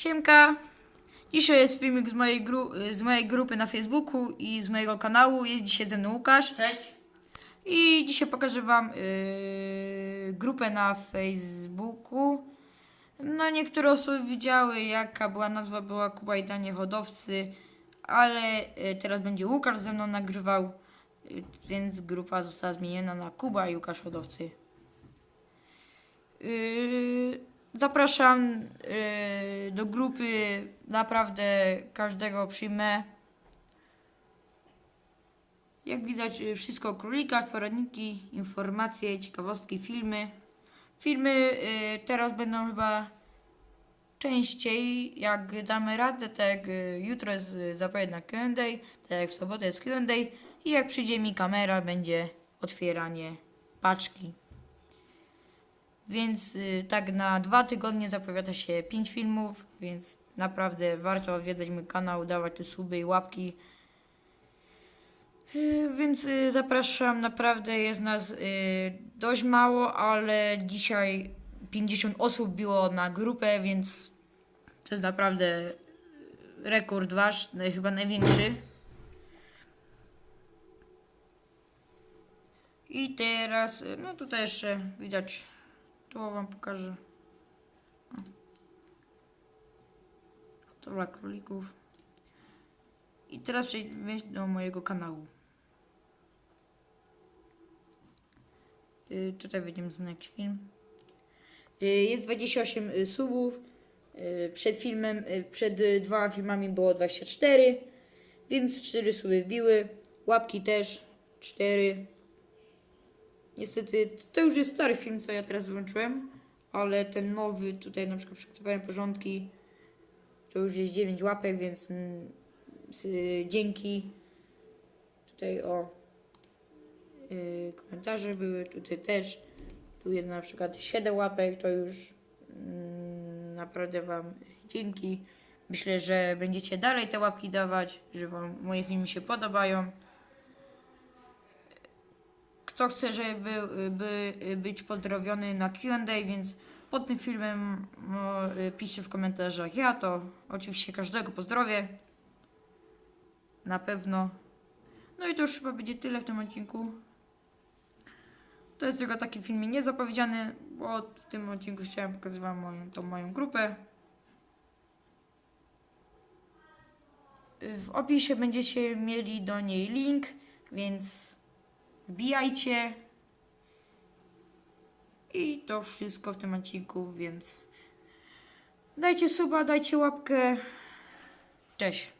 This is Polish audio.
Siemka. Dzisiaj jest filmik z mojej, z mojej grupy na Facebooku i z mojego kanału. Jest dzisiaj ze mną Łukasz. Cześć. I dzisiaj pokażę Wam yy, grupę na Facebooku. No, niektóre osoby widziały, jaka była nazwa, była Kuba i Danie Hodowcy, ale yy, teraz będzie Łukasz ze mną nagrywał, yy, więc grupa została zmieniona na Kuba i Łukasz Hodowcy. Yy, zapraszam yy, do grupy, naprawdę każdego przyjmę. Jak widać, y, wszystko o królikach, poradniki, informacje, ciekawostki, filmy. Filmy y, teraz będą chyba częściej, jak damy radę, tak jak y, jutro jest y, zapowiedź na Q&A, tak jak w sobotę jest Q&A i jak przyjdzie mi kamera, będzie otwieranie paczki. Więc y, tak na dwa tygodnie zapowiada się pięć filmów, więc naprawdę warto odwiedzać mój kanał, dawać te suby i łapki. Y, Więc y, zapraszam, naprawdę jest nas y, dość mało, ale dzisiaj 50 osób było na grupę, więc to jest naprawdę rekord wasz, naj- chyba największy. I teraz, y, no tutaj jeszcze widać, tu wam pokażę. To dla królików. I teraz przejdźmy do mojego kanału. Y, tutaj będziemy jakiś film. Y, jest 28 y, subów. Y, przed filmem, y, przed y, dwoma filmami było 24, więc 4 suby wbiły. Łapki też 4. Niestety to już jest stary film, co ja teraz włączyłem, ale ten nowy, tutaj na przykład przygotowałem porządki, to już jest 9 łapek, więc mm, s- y, dzięki. Tutaj o y, komentarze były, tutaj też. Tu jest na przykład 7 łapek, to już mm, naprawdę Wam dzięki. Myślę, że będziecie dalej te łapki dawać, że Wam moje filmy się podobają. Kto chce, żeby by, być pozdrowiony na Q&A, więc pod tym filmem no, y, piszcie w komentarzach ja, to oczywiście każdego pozdrowię. Na pewno. No i to już chyba będzie tyle w tym odcinku. To jest tylko taki film niezapowiedziany, bo w tym odcinku chciałem pokazywać moją, tą moją grupę. W opisie będziecie mieli do niej link, więc wbijajcie. I to wszystko w tym odcinku, więc dajcie suba, dajcie łapkę. Cześć.